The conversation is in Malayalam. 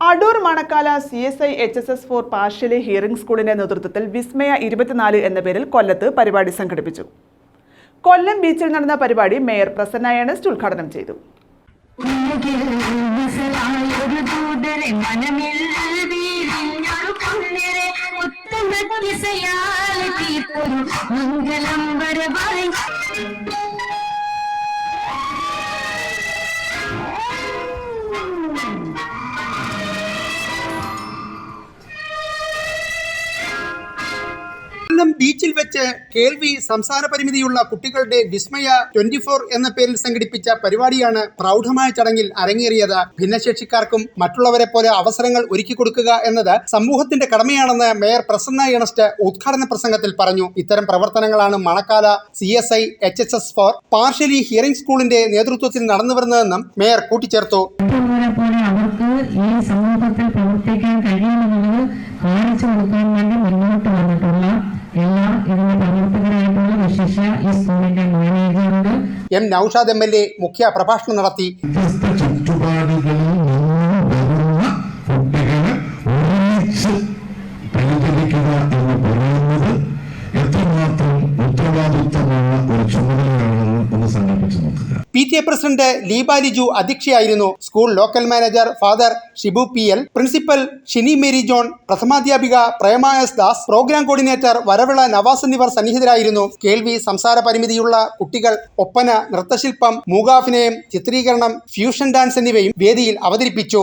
Adoor Manakkala C S I H S S for partially hearing സ്കൂളിന്റെ നേതൃത്വത്തിൽ വിസ്മയ ഇരുപത്തിനാല് എന്ന പേരിൽ കൊല്ലത്ത് പരിപാടി സംഘടിപ്പിച്ചു. കൊല്ലം ബീച്ചിൽ നടന്ന പരിപാടി മേയർ പ്രസന്ന ഏണസ്റ്റ് ഉദ്ഘാടനം ചെയ്തു. ഒരു കൊല്ലം ബീച്ചിൽ വെച്ച് കേൾവി സംസാര പരിമിതിയുള്ള കുട്ടികളുടെ വിസ്മയ ട്വന്റി ഫോർ എന്ന പേരിൽ സംഘടിപ്പിച്ച പരിപാടിയാണ് പ്രൗഢമായ ചടങ്ങിൽ അരങ്ങേറിയത്. ഭിന്നശേഷിക്കാർക്കും മറ്റുള്ളവരെ പോലെ അവസരങ്ങൾ ഒരുക്കി കൊടുക്കുക എന്നത് സമൂഹത്തിന്റെ കടമയാണെന്ന് മേയർ പ്രസന്ന ഏണസ്റ്റ് ഉദ്ഘാടന പ്രസംഗത്തിൽ പറഞ്ഞു. ഇത്തരം പ്രവർത്തനങ്ങളാണ് Manakkala C S I H S S for partially hearing സ്കൂളിന്റെ നേതൃത്വത്തിൽ നടന്നുവരുന്നതെന്നും മേയർ കൂട്ടിച്ചേർത്തു. അവർക്ക് ഈ സമൂഹത്തിൽ പ്രവർത്തിക്കാൻ കഴിയുമെന്നുള്ളത് കാണിച്ചു കൊടുക്കാൻ വേണ്ടി മുന്നോട്ട് വന്നിട്ടുള്ള ഇതിന്റെ പ്രവർത്തകരായിട്ടുള്ള ഈ സ്കൂളിന്റെ മാനേജറുണ്ട് M Naushad M L A മുഖ്യ പ്രഭാഷണം നടത്തി ചുറ്റുപാടുകളിൽ ഒരുമിച്ച് പരിചരിക്കുക എന്ന് പറയുന്നത് എത്രമാത്രം ഉത്തരവാദിത്വമുള്ള P T A president Leeba Liju അധ്യക്ഷയായിരുന്നു school local manager father Shibu P L. Principal Shini Mary John പ്രഥമാധ്യാപിക പ്രേമായസ് Das programme coordinator Varavila Navas എന്നിവർ സന്നിഹിതരായിരുന്നു. കേൾവി സംസാര പരിമിതിയുള്ള കുട്ടികൾ ഒപ്പന നൃത്തശില്പം മൂകാഭിനയം ചിത്രീകരണം ഫ്യൂഷൻ ഡാൻസ് എന്നിവയും വേദിയിൽ അവതരിപ്പിച്ചു.